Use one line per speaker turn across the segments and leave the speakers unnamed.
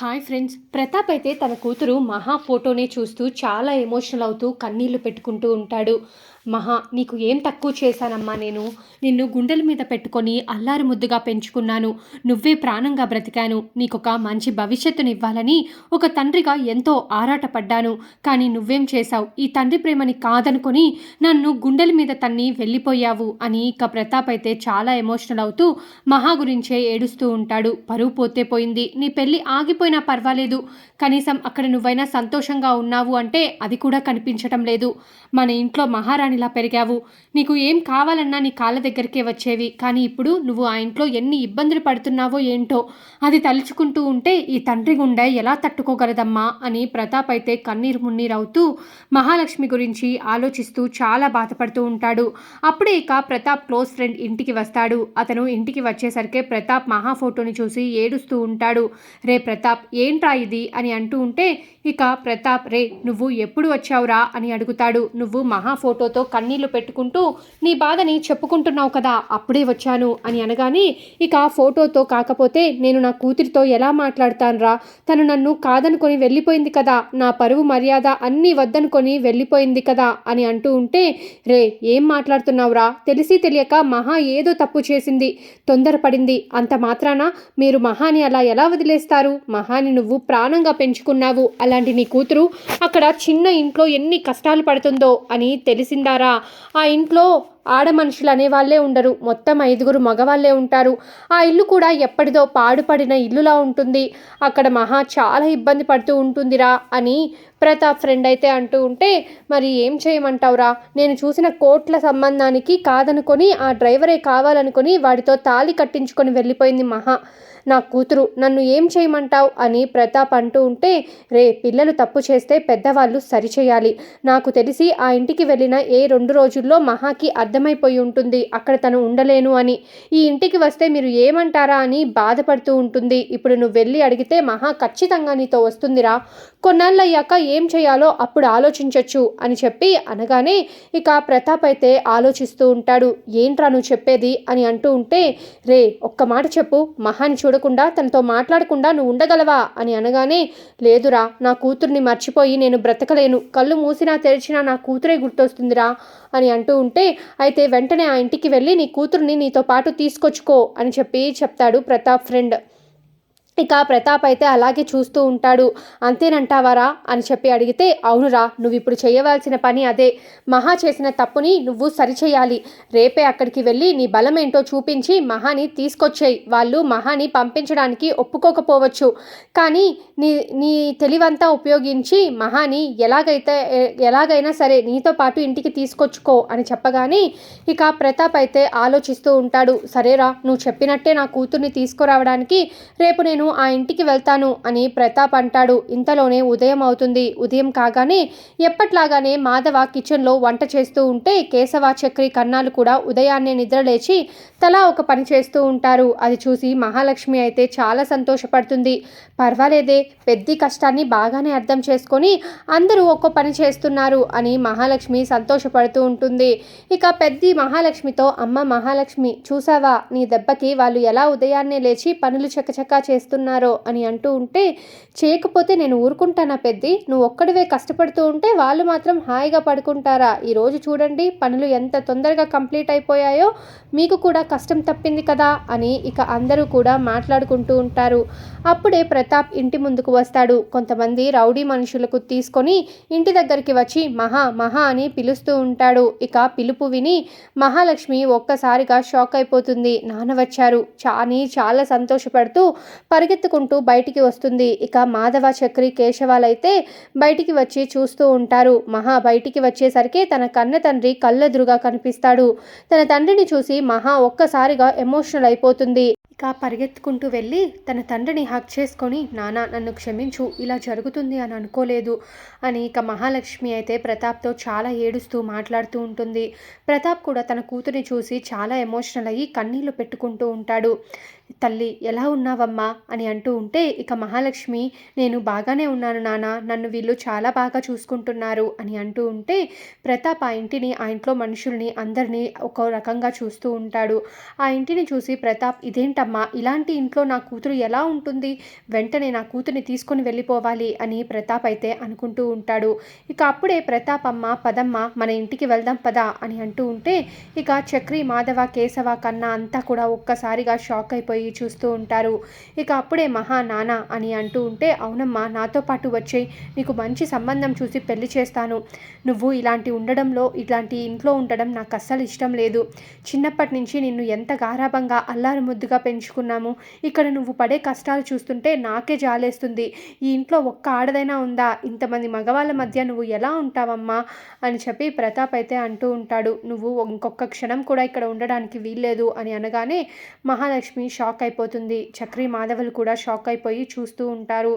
Hi friends Pratap అయితే తన కూతురు మహా ఫోటోనే చూస్తూ చాలా ఎమోషనల్ అవుతూ కన్నీళ్ళు పెట్టుకుంటూ ఉంటాడు. మహా నీకు ఏం తక్కువ చేశానమ్మా నేను? నిన్ను గుండెల మీద పెట్టుకొని అల్లారు ముద్దుగా పెంచుకున్నాను. నువ్వే ప్రాణంగా బ్రతికాను. నీకొక మంచి భవిష్యత్తునివ్వాలని ఒక తండ్రిగా ఎంతో ఆరాటపడ్డాను. కానీ నువ్వేం చేశావు? ఈ తండ్రి ప్రేమని కాదనుకొని నన్ను గుండెల మీద తన్ని వెళ్ళిపోయావు అని ఇక ప్రతాప్ అయితే చాలా ఎమోషనల్ అవుతూ మహా గురించే ఏడుస్తూ ఉంటాడు. పరువు పోతే పోయింది. నీ పెళ్ళి ఆగిపోయినా పర్వాలేదు. కనీసం అక్కడ నువ్వైనా సంతోషంగా ఉన్నావు అంటే అది కూడా కనిపించటం లేదు. మన ఇంట్లో మహారాణి ఇలా పెరిగావు. నీకు ఏం కావాలన్నా నీ కాళ్ళ దగ్గరికే వచ్చేవి. కానీ ఇప్పుడు నువ్వు ఆ ఇంట్లో ఎన్ని ఇబ్బందులు పడుతున్నావో ఏంటో అది తలుచుకుంటూ ఉంటే ఈ తండ్రి గుండె ఎలా తట్టుకోగలదమ్మా అని ప్రతాప్ అయితే కన్నీరు మున్నీరవుతూ మహాలక్ష్మి గురించి ఆలోచిస్తూ చాలా బాధపడుతూ ఉంటాడు. అప్పుడే ఇక ప్రతాప్ క్లోజ్ ఫ్రెండ్ ఇంటికి వస్తాడు. అతను ఇంటికి వచ్చేసరికి ప్రతాప్ మహా ఫోటోని చూసి ఏడుస్తూ ఉంటాడు. రే ప్రతాప్ ఏంట్రా ఇది? అని అంటూ ఉంటే ఇక ప్రతాప్ రే నువ్వు ఎప్పుడు వచ్చావురా? అని అడుగుతాడు. నువ్వు మహా ఫోటోతో కన్నీళ్ళు పెట్టుకుంటూ నీ బాధని చెప్పుకుంటున్నావు కదా అప్పుడే వచ్చాను అని అనగానే ఇక ఫోటోతో కాకపోతే నేను నా కూతురితో ఎలా మాట్లాడతానురా? తను నన్ను కాదనుకొని వెళ్ళిపోయింది కదా నా పరువు మర్యాద అన్నీ వద్దనుకొని వెళ్ళిపోయింది కదా అని అంటూ ఉంటే రే ఏం మాట్లాడుతున్నావురా? తెలిసి తెలియక మహా ఏదో తప్పు చేసింది తొందరపడింది. అంత మాత్రాన మీరు మహాని అలా ఎలా వదిలేస్తారు? మహాని నువ్వు ప్రాణంగా పెంచుకున్నావు. అలాంటి నీ కూతురు అక్కడ చిన్న ఇంట్లో ఎన్ని కష్టాలు పడుతుందో అని ఉంటారా ఆ ఇంట్లో ఆడ మనుషులు అనేవాళ్ళే ఉండరు. మొత్తం ఐదుగురు మగవాళ్ళే ఉంటారు. ఆ ఇల్లు కూడా ఎప్పటిదో పాడుపడిన ఇల్లులా ఉంటుంది. అక్కడ మహా చాలా ఇబ్బంది పడుతూ ఉంటుందిరా అని ప్రతాప్ ఫ్రెండ్ అయితే అంటూ ఉంటే మరి ఏం చేయమంటావురా? నేను చూసిన కోట్ల సంబంధానికి కాదనుకొని ఆ డ్రైవరే కావాలనుకొని వాడితో తాళి కట్టించుకొని వెళ్ళిపోయింది మహా. నా కూతురు నన్ను ఏం చేయమంటావు? అని ప్రతాప్ అంటూ ఉంటే రే పిల్లలు తప్పు చేస్తే పెద్దవాళ్ళు సరిచేయాలి నాకు తెలిసి ఆ ఇంటికి వెళ్ళిన ఏ రెండు రోజుల్లో మహాకి అర్థమైపోయి ఉంటుంది అక్కడ తను ఉండలేను అని. ఈ ఇంటికి వస్తే మీరు ఏమంటారా అని బాధపడుతూ ఉంటుంది. ఇప్పుడు నువ్వు వెళ్ళి అడిగితే మహా ఖచ్చితంగా నీతో వస్తుందిరా. కొన్నాళ్ళు అయ్యాక ఏం చేయాలో అప్పుడు ఆలోచించవచ్చు అని చెప్పి అనగానే ఇక ప్రతాప్ అయితే ఆలోచిస్తూ ఉంటాడు. ఏంట్రా నువ్వు చెప్పేది? అని అంటూ ఉంటే రే ఒక్క మాట చెప్పు మహాని చూడకుండా తనతో మాట్లాడకుండా నువ్వు ఉండగలవా? అని అనగానే లేదురా నా కూతుర్ని మర్చిపోయి నేను బ్రతకలేను. కళ్ళు మూసినా తెరిచినా నా కూతురే గుర్తొస్తుందిరా అని అంటూ ఉంటే అయితే వెంటనే ఆ ఇంటికి వెళ్ళి నీ కూతుర్ని నీతో పాటు తీసుకొచ్చుకో అని చెప్పి చెప్తాడు ప్రతాప్ ఫ్రెండ్. ఇక ప్రతాప్ అయితే అలాగే చూస్తూ ఉంటాడు. అంతేనంటావారా? అని చెప్పి అడిగితే అవునురా నువ్వు ఇప్పుడు చేయవలసిన పని అదే. మహా చేసిన తప్పుని నువ్వు సరిచేయాలి. రేపే అక్కడికి వెళ్ళి నీ బలం ఏంటో చూపించి మహాని తీసుకొచ్చేయి. వాళ్ళు మహాని పంపించడానికి ఒప్పుకోకపోవచ్చు. కానీ నీ నీ తెలివంతా ఉపయోగించి మహాని ఎలాగైతే ఎలాగైనా సరే నీతో పాటు ఇంటికి తీసుకొచ్చుకో అని చెప్పగానే ఇక ప్రతాప్ అయితే ఆలోచిస్తూ ఉంటాడు. సరేరా నువ్వు చెప్పినట్టే నా కూతుర్ని తీసుకురావడానికి రేపు నేను ఆ ఇంటికి వెళ్తాను అని ప్రతాప్ అంటాడు. ఇంతలోనే ఉదయం అవుతుంది. ఉదయం కాగానే ఎప్పట్లాగానే మాధవ కిచెన్లో వంట చేస్తూ ఉంటే కేశవ చక్రి కన్నాలు కూడా ఉదయాన్నే నిద్రలేచి తలా ఒక పని చేస్తూ ఉంటారు. అది చూసి మహాలక్ష్మి అయితే చాలా సంతోషపడుతుంది. పర్వాలేదే పెద్ద కష్టాన్ని బాగానే అర్థం చేసుకొని అందరూ ఒక్కో పని చేస్తున్నారు అని మహాలక్ష్మి సంతోషపడుతూ ఉంటుంది. ఇక పెద్ద మహాలక్ష్మితో అమ్మ మహాలక్ష్మి చూసావా? నీ దెబ్బకి వాళ్ళు ఎలా ఉదయాన్నే లేచి పనులు చకచకా చేస్తున్నారో అని అంటూ ఉంటే చేయకపోతే నేను ఊరుకుంటానా పెద్ది? నువ్వు ఒక్కడివే కష్టపడుతూ ఉంటే వాళ్ళు మాత్రం హాయిగా పడుకుంటారా? ఈరోజు చూడండి పనులు ఎంత తొందరగా కంప్లీట్ అయిపోయాయో మీకు కూడా కష్టం తప్పింది కదా అని ఇక అందరూ కూడా మాట్లాడుకుంటూ ఉంటారు. అప్పుడే ప్రతాప్ ఇంటి ముందుకు వస్తాడు. కొంతమంది రౌడీ మనుషులకు తీసుకొని ఇంటి దగ్గరికి వచ్చి మహా మహా అని పిలుస్తూ ఉంటాడు. ఇక పిలుపు విని మహాలక్ష్మి ఒక్కసారిగా షాక్ అయిపోతుంది. నాన్న వచ్చారు. చాని చాలా సంతోషపడుతూ పరిగెత్తుకుంటూ బయటికి వస్తుంది. ఇక మాధవ చక్రి కేశవాలైతే బయటికి వచ్చి చూస్తూ ఉంటారు. మహా బయటికి వచ్చేసరికి తన కన్న తండ్రి కళ్ళెదురుగా కనిపిస్తాడు. తన తండ్రిని చూసి మహా ఒక్కసారిగా ఎమోషనల్ అయిపోతుంది. ఇంకా పరిగెత్తుకుంటూ వెళ్ళి తన తండ్రిని హక్ చేసుకొని నానా నన్ను క్షమించు ఇలా జరుగుతుంది అని అనుకోలేదు అని ఇక మహాలక్ష్మి అయితే ప్రతాప్తో చాలా ఏడుస్తూ మాట్లాడుతూ ఉంటుంది. ప్రతాప్ కూడా తన కూతురిని చూసి చాలా ఎమోషనల్ అయ్యి కన్నీళ్ళు పెట్టుకుంటూ ఉంటాడు. తల్లి ఎలా ఉన్నావమ్మా? అని అంటూ ఉంటే ఇక మహాలక్ష్మి నేను బాగానే ఉన్నాను నాన్న నన్ను వీళ్ళు చాలా బాగా చూసుకుంటున్నారు అని అంటూ ఉంటే ప్రతాప్ ఆ ఇంటిని ఆ ఇంట్లో మనుషుల్ని అందరినీ ఒక రకంగా చూస్తూ ఉంటాడు. ఆ ఇంటిని చూసి ప్రతాప్ ఇదేంటమ్మా? ఇలాంటి ఇంట్లో నా కూతురు ఎలా ఉంటుంది? వెంటనే నా కూతుర్ని తీసుకొని వెళ్ళిపోవాలి అని ప్రతాప్ అయితే అనుకుంటూ ఉంటాడు. ఇక అప్పుడే ప్రతాప్ అమ్మ పదమ్మ మన ఇంటికి వెళ్దాం పద అని అంటూ ఉంటే ఇక చక్రి మాధవ కేశవ కన్నా అంతా కూడా ఒక్కసారిగా షాక్ అయిపోయి చూస్తూ ఉంటారు. ఇక అప్పుడే మహా నాన్న అని అంటూ ఉంటే అవునమ్మా నాతో పాటు వచ్చే నీకు మంచి సంబంధం చూసి పెళ్ళి చేస్తాను. నువ్వు ఇలాంటి ఉండడంలో ఇలాంటి ఇంట్లో ఉండడం నాకు అస్సలు ఇష్టం లేదు. చిన్నప్పటి నుంచి నిన్ను ఎంత గారాభంగా అల్లారు ముద్దుగా పెంచుకున్నాము ఇక్కడ నువ్వు పడే కష్టాలు చూస్తుంటే నాకే జాలేస్తుంది. ఈ ఇంట్లో ఒక్క ఆడదైనా ఉందా? ఇంతమంది మగవాళ్ళ మధ్య నువ్వు ఎలా ఉంటావమ్మా? అని చెప్పి ప్రతాప్ అయితే అంటూ ఉంటాడు. నువ్వు ఇంకొక క్షణం కూడా ఇక్కడ ఉండడానికి వీల్లేదు అని అనగానే మహాలక్ష్మి షాక్ అయిపోతుంది. చక్రి మాధవులు కూడా షాక్ అయిపోయి చూస్తూ ఉంటారు.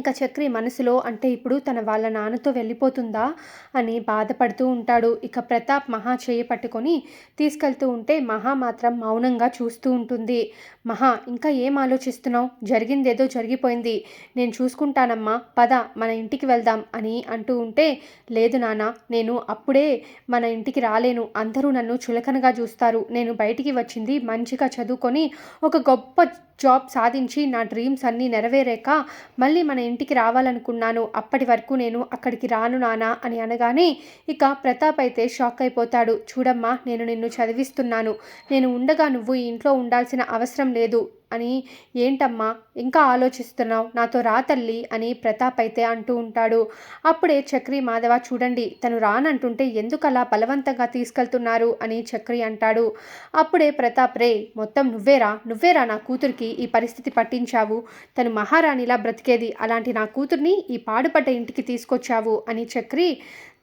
ఇక చక్రి మనసులో అంటే ఇప్పుడు తన వాళ్ళ నాన్నతో వెళ్ళిపోతుందా? అని బాధపడుతూ ఉంటాడు. ఇక ప్రతాప్ మహా చేయి పట్టుకొని తీసుకెళ్తూ ఉంటే మహా మాత్రం మౌనంగా చూస్తూ ఉంటుంది. మహా ఇంకా ఏం ఆలోచిస్తున్నావు? జరిగిందేదో జరిగిపోయింది. నేను చూసుకుంటానమ్మా. పద మన ఇంటికి వెళ్దాం అని అంటూ ఉంటే లేదు నాన్న నేను అప్పుడే మన ఇంటికి రాలేను. అందరూ నన్ను చులకనగా చూస్తారు. నేను బయటికి వచ్చింది మంచిగా చదువుకొని ఒక గొప్ప జాబ్ సాధించి నా డ్రీమ్స్ అన్నీ నెరవేరాక మళ్ళీ మన ఇంటికి రావాలనుకున్నాను. అప్పటి వరకు నేను అక్కడికి రాను నానా అని అనగానే ఇక ప్రతాప్ అయితే షాక్ అయిపోతాడు. చూడమ్మా నేను నిన్ను చదివిస్తున్నాను. నేను ఉండగా నువ్వు ఈ ఇంట్లో ఉండాల్సిన అవసరం లేదు. అని ఏంటమ్మా? ఇంకా ఆలోచిస్తున్నావు? నాతో రా తల్లి అని ప్రతాప్ అయితే అంటూ ఉంటాడు. అప్పుడే చక్రి మాధవ చూడండి తను రానంటుంటే ఎందుకు అలా బలవంతంగా తీసుకెళ్తున్నారు అని చక్రి అంటాడు. అప్పుడే ప్రతాప్ రే మొత్తం నువ్వేరా? నువ్వేరా నా కూతురికి ఈ పరిస్థితి పట్టించావు? తను మహారాణిలా బ్రతికేది అలాంటి నా కూతుర్ని ఈ పాడుపడ్డ ఇంటికి తీసుకొచ్చావు అని చక్రి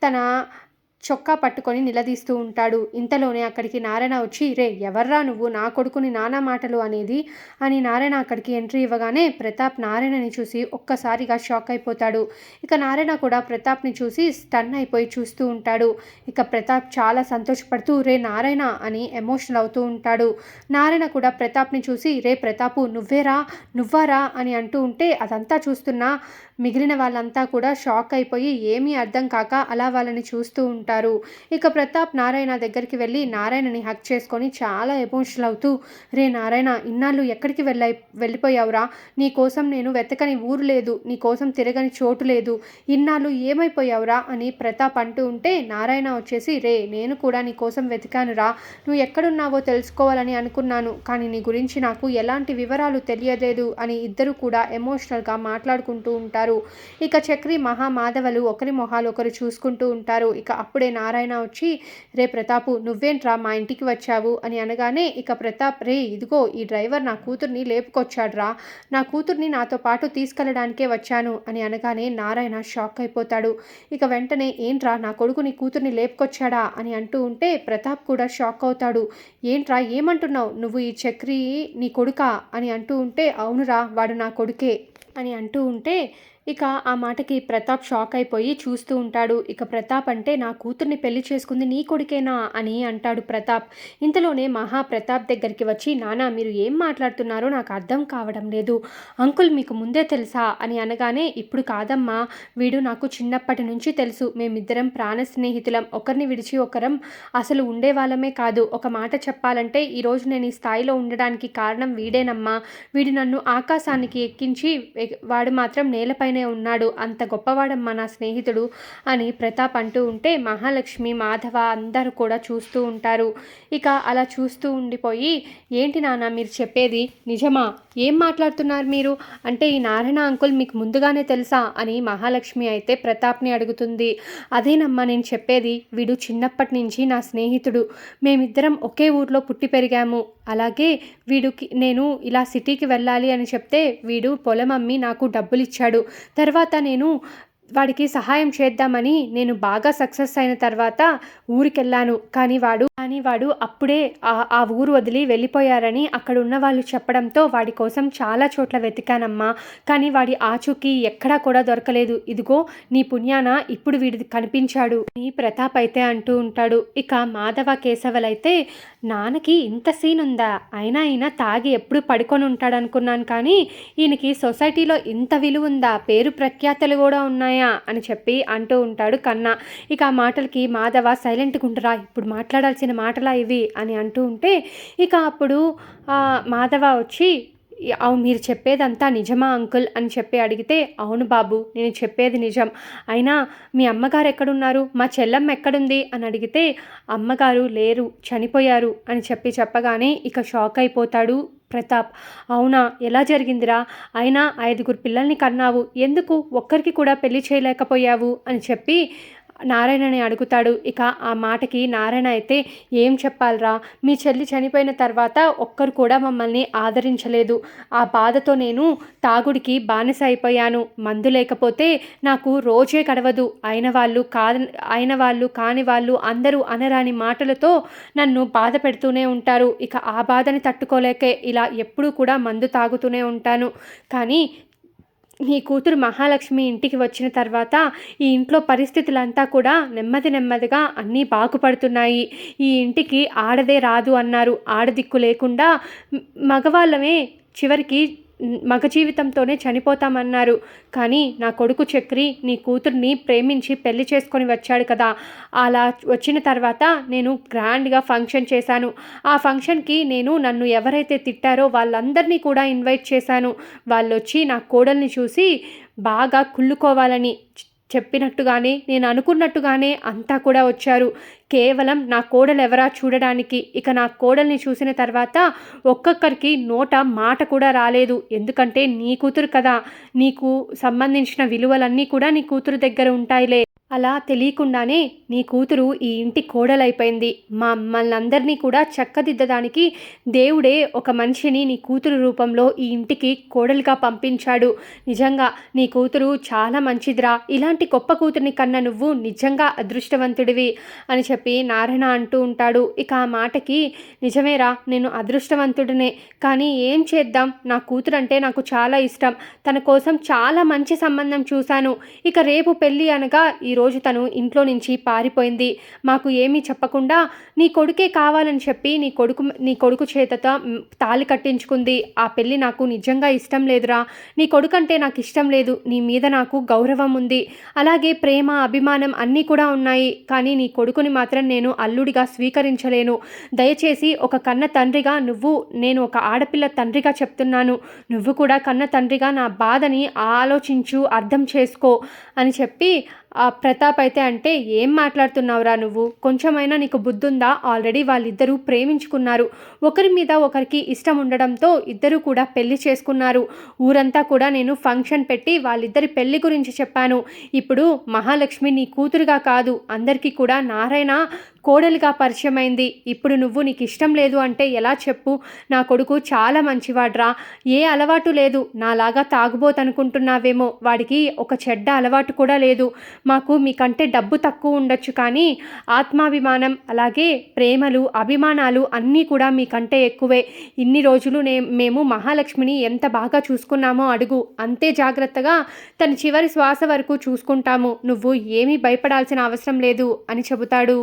తన చొక్కా పట్టుకొని నిలదీస్తూ ఉంటాడు. ఇంతలోనే అక్కడికి నారాయణ వచ్చి రే ఎవర్రా నువ్వు? నా కొడుకుని నానా మాటలు అనేది అని నారాయణ అక్కడికి ఎంట్రీ ఇవ్వగానే ప్రతాప్ నారాయణని చూసి ఒక్కసారిగా షాక్ అయిపోతాడు. ఇక నారాయణ కూడా ప్రతాప్ని చూసి స్టన్ అయిపోయి చూస్తూ ఉంటాడు. ఇక ప్రతాప్ చాలా సంతోషపడుతూ రే నారాయణ అని ఎమోషనల్ అవుతూ ఉంటాడు. నారాయణ కూడా ప్రతాప్ని చూసి రే ప్రతాపు నువ్వేరా? నువ్వారా? అని అంటూ ఉంటే అదంతా చూస్తున్నా మిగిలిన వాళ్ళంతా కూడా షాక్ అయిపోయి ఏమీ అర్థం కాక అలా వాళ్ళని చూస్తూ ఉంటారు. ఇక ప్రతాప్ నారాయణ దగ్గరికి వెళ్ళి నారాయణని హక్ చేసుకొని చాలా ఎమోషనల్ అవుతూ రే నారాయణ ఇన్నాళ్ళు ఎక్కడికి వెళ్ళి వెళ్ళిపోయావురా? నీ కోసం నేను వెతకని ఊరు లేదు నీ కోసం తిరగని చోటు లేదు. ఇన్నాళ్ళు ఏమైపోయావురా? అని ప్రతాప్ అంటూ ఉంటే నారాయణ వచ్చేసి రే నేను కూడా నీ కోసం వెతికానురా. నువ్వు ఎక్కడున్నావో తెలుసుకోవాలని అనుకున్నాను కానీ నీ గురించి నాకు ఎలాంటి వివరాలు తెలియలేదు అని ఇద్దరు కూడా ఎమోషనల్గా మాట్లాడుకుంటూ ఉంటారు. ఇక చక్రి మహామాధవలు ఒకరి మొహాలు ఒకరు చూసుకుంటూ ఉంటారు. ఇక అప్పుడు నారాయణ వచ్చి రే ప్రతాపు నువ్వేంట్రా మా ఇంటికి వచ్చావు? అని అనగానే ఇక ప్రతాప్ రే ఇదిగో ఈ డ్రైవర్ నా కూతుర్ని లేపుకొచ్చాడ్రా. నా కూతుర్ని నాతో పాటు తీసుకెళ్ళడానికే వచ్చాను. అని అనగానే నారాయణ షాక్ అయిపోతాడు. ఇక వెంటనే ఏంట్రా నా కొడుకు నీ కూతుర్ని లేపుకొచ్చాడా? అని అంటూ ఉంటే ప్రతాప్ కూడా షాక్ అవుతాడు. ఏంట్రా ఏమంటున్నావు? నువ్వు ఈ చక్రి నీ కొడుకా? అని అంటూ ఉంటే అవునురా వాడు నా కొడుకే. అని అంటూ ఉంటే ఇక ఆ మాటకి ప్రతాప్ షాక్ అయిపోయి చూస్తూ ఉంటాడు. ఇక ప్రతాప్ అంటే నా కూతుర్ని పెళ్ళి చేసుకుంది నీ కొడుకేనా? అని అంటాడు ప్రతాప్. ఇంతలోనే మహా ప్రతాప్ దగ్గరికి వచ్చి నానా మీరు ఏం మాట్లాడుతున్నారో నాకు అర్థం కావడం లేదు. అంకుల్ మీకు ముందే తెలుసా? అని అనగానే ఇప్పుడు కాదమ్మా. వీడు నాకు చిన్నప్పటి నుంచి తెలుసు. మేమిద్దరం ప్రాణ స్నేహితులం. ఒకరిని విడిచి ఒకరం అసలు ఉండేవాళ్ళమే కాదు. ఒక మాట చెప్పాలంటే ఈరోజు నేను ఈ స్థాయిలో ఉండడానికి కారణం వీడేనమ్మా. వీడు నన్ను ఆకాశానికి ఎక్కించి వాడు మాత్రం నేలపైన ఉన్నాడు. అంత గొప్పవాడమ్మా నా స్నేహితుడు అని ప్రతాప్ అంటూ ఉంటే మహాలక్ష్మి మాధవ అందరూ కూడా చూస్తూ ఉంటారు. ఇక అలా చూస్తూ ఉండిపోయి ఏంటి నాన్న మీరు చెప్పేది నిజమా? ఏం మాట్లాడుతున్నారు మీరు? అంటే ఈ నారాయణ అంకుల్ మీకు ముందుగానే తెలుసా? అని మహాలక్ష్మి అయితే ప్రతాప్ని అడుగుతుంది. అదేనమ్మా నేను చెప్పేది వీడు చిన్నప్పటి నుంచి నా స్నేహితుడు. మేమిద్దరం ఒకే ఊర్లో పుట్టి పెరిగాము. అలాగే వీడికి నేను ఇలా సిటీకి వెళ్ళాలి అని చెప్తే వీడు పొలం అమ్మి నాకు డబ్బులు ఇచ్చాడు తర్వాత నేను వాడికి సహాయం చేద్దామని నేను బాగా సక్సెస్ అయిన తర్వాత ఊరికెళ్ళాను. కానీ వాడు కానీ వాడు అప్పుడే ఆ ఆ ఊరు వదిలి వెళ్ళిపోయారని అక్కడ ఉన్న వాళ్ళు చెప్పడంతో వాడి కోసం చాలా చోట్ల వెతికానమ్మా. కానీ వాడి ఆచూకీ ఎక్కడా కూడా దొరకలేదు. ఇదిగో నీ పుణ్యాన ఇప్పుడు వీడిది కనిపించాడు నీ ప్రతాప్ అయితే అంటూ ఉంటాడు. ఇక మాధవ కేశవలైతే నాన్నకి ఇంత సీన్ ఉందా అయినా ఈయన తాగి ఎప్పుడు పడుకొని ఉంటాడు అనుకున్నాను కానీ ఈయనకి సొసైటీలో ఇంత విలువ ఉందా పేరు ప్రఖ్యాతలు కూడా ఉన్నాయి అని చెప్పి అంటూ ఉంటాడు కన్నా. ఇక ఆ మాటలకి మాధవ సైలెంట్గా ఉండరా ఇప్పుడు మాట్లాడాల్సిన మాటలా ఇవి అని అంటూ ఉంటే ఇక అప్పుడు మాధవ వచ్చి అవును మీరు చెప్పేదంతా నిజమా అంకుల్? అని చెప్పి అడిగితే అవును బాబు నేను చెప్పేది నిజం. అయినా మీ అమ్మగారు ఎక్కడున్నారు? మా చెల్లమ్మ ఎక్కడుంది? అని అడిగితే అమ్మగారు లేరు చనిపోయారు అని చెప్పి చెప్పగానే ఇక షాక్ అయిపోతాడు ప్రతాప్. అవునా ఎలా జరిగిందిరా? అయినా ఐదుగురు పిల్లల్ని కన్నావు. ఎందుకు ఒక్కరికి కూడా పెళ్ళి చేయలేకపోయావు? అని చెప్పి నారాయణని అడుగుతాడు. ఇక ఆ మాటకి నారాయణ అయితే ఏం చెప్పాలరా? మీ చెల్లి చనిపోయిన తర్వాత ఒక్కరు కూడా మమ్మల్ని ఆదరించలేదు. ఆ బాధతో నేను తాగుడికి బానిస అయిపోయాను. మందు లేకపోతే నాకు రోజే గడవదు. అయిన వాళ్ళు కా అయిన వాళ్ళు కాని వాళ్ళు అందరూ అనరాని మాటలతో నన్ను బాధ పెడుతూనే ఉంటారు. ఇక ఆ బాధని తట్టుకోలేకే ఇలా ఎప్పుడూ కూడా మందు తాగుతూనే ఉంటాను. కానీ నీ కూతురు మహాలక్ష్మి ఇంటికి వచ్చిన తర్వాత ఈ ఇంట్లో పరిస్థితులంతా కూడా నెమ్మది నెమ్మదిగా అన్నీ బాగుపడుతున్నాయి. ఈ ఇంటికి ఆడదే రాదు అన్నారు. ఆడదిక్కు లేకుండా మగవాళ్ళమే చివరికి మగ జీవితంతోనే చనిపోతామన్నారు. కానీ నా కొడుకు చక్రి నీ కూతుర్ని ప్రేమించి పెళ్ళి చేసుకొని వచ్చాడు కదా. అలా వచ్చిన తర్వాత నేను గ్రాండ్గా ఫంక్షన్ చేశాను. ఆ ఫంక్షన్కి నేను నన్ను ఎవరైతే తిట్టారో వాళ్ళందరినీ కూడా ఇన్వైట్ చేశాను. వాళ్ళు వచ్చి నా కోడల్ని చూసి బాగా కుళ్ళుకోవాలని చెప్పినట్టుగానే నేను అనుకున్నట్టుగానే అంతా కూడా వచ్చారు. కేవలం నా కోడలు ఎవరా చూడడానికి? ఇక నా కోడల్ని చూసిన తర్వాత ఒక్కొక్కరికి నోట మాట కూడా రాలేదు. ఎందుకంటే నీ కూతురు కదా. నీకు సంబంధించిన విలువలన్నీ కూడా నీ కూతురు దగ్గర ఉంటాయిలే. అలా తెలియకుండానే నీ కూతురు ఈ ఇంటి కోడలైపోయింది. మా అందరినీ కూడా చక్కదిద్దడానికి దేవుడే ఒక మనిషిని నీ కూతురు రూపంలో ఈ ఇంటికి కోడలుగా పంపించాడు. నిజంగా నీ కూతురు చాలా మంచిదిరా. ఇలాంటి గొప్ప కూతురిని కన్నా నువ్వు నిజంగా అదృష్టవంతుడివి అని చెప్పి నారాయణ అంటూ ఉంటాడు. ఇక ఆ మాటకి నిజమేరా నేను అదృష్టవంతుడినే. కానీ ఏం చేద్దాం? నా కూతురు అంటే నాకు చాలా ఇష్టం. తన కోసం చాలా మంచి సంబంధం చూశాను. ఇక రేపు పెళ్ళి అనగా ఈ ఈరోజు తను ఇంట్లో నుంచి పారిపోయింది. మాకు ఏమీ చెప్పకుండా నీ కొడుకే కావాలని చెప్పి నీ కొడుకు నీ కొడుకు చేతతో తాలి కట్టించుకుంది. ఆ పెళ్ళి నాకు నిజంగా ఇష్టం లేదురా. నీ కొడుకు అంటే నాకు ఇష్టం లేదు. నీ మీద నాకు గౌరవం ఉంది. అలాగే ప్రేమ అభిమానం అన్నీ కూడా ఉన్నాయి. కానీ నీ కొడుకుని మాత్రం నేను అల్లుడిగా స్వీకరించలేను. దయచేసి ఒక కన్న తండ్రిగా నువ్వు నేను ఒక ఆడపిల్ల తండ్రిగా చెప్తున్నాను. నువ్వు కూడా కన్న తండ్రిగా నా బాధని ఆలోచించు అర్థం చేసుకో అని చెప్పి ఆ ప్రతాప్ అయితే అంటే ఏం మాట్లాడుతున్నావురా నువ్వు? కొంచెమైనా నీకు బుద్ధుందా? ఆల్రెడీ వాళ్ళిద్దరూ ప్రేమించుకున్నారు. ఒకరి మీద ఒకరికి ఇష్టం ఉండడంతో ఇద్దరు కూడా పెళ్ళి చేసుకున్నారు. ఊరంతా కూడా నేను ఫంక్షన్ పెట్టి వాళ్ళిద్దరి పెళ్ళి గురించి చెప్పాను. ఇప్పుడు మహాలక్ష్మి నీ కూతురుగా కాదు. అందరికీ కూడా నారాయణ కోడలిగా పరిచయమైంది. ఇప్పుడు నువ్వు నీకు ఇష్టం లేదు అంటే ఎలా చెప్పు? నా కొడుకు చాలా మంచివాడ్రా. ఏ అలవాటు లేదు. నాలాగా తాగుబోతనుకుంటున్నావేమో. వాడికి ఒక చెడ్డ అలవాటు కూడా లేదు. మాకు మీకంటే డబ్బు తక్కువ ఉండొచ్చు కానీ ఆత్మాభిమానం అలాగే ప్రేమలు అభిమానాలు అన్నీ కూడా మీకంటే ఎక్కువే. ఇన్ని రోజులు నే మేము మహాలక్ష్మిని ఎంత బాగా చూసుకున్నామో అడుగు. అంతే జాగ్రత్తగా తన చివరి శ్వాస వరకు చూసుకుంటాము. నువ్వు ఏమీ భయపడాల్సిన అవసరం లేదు అని చెబుతాడు.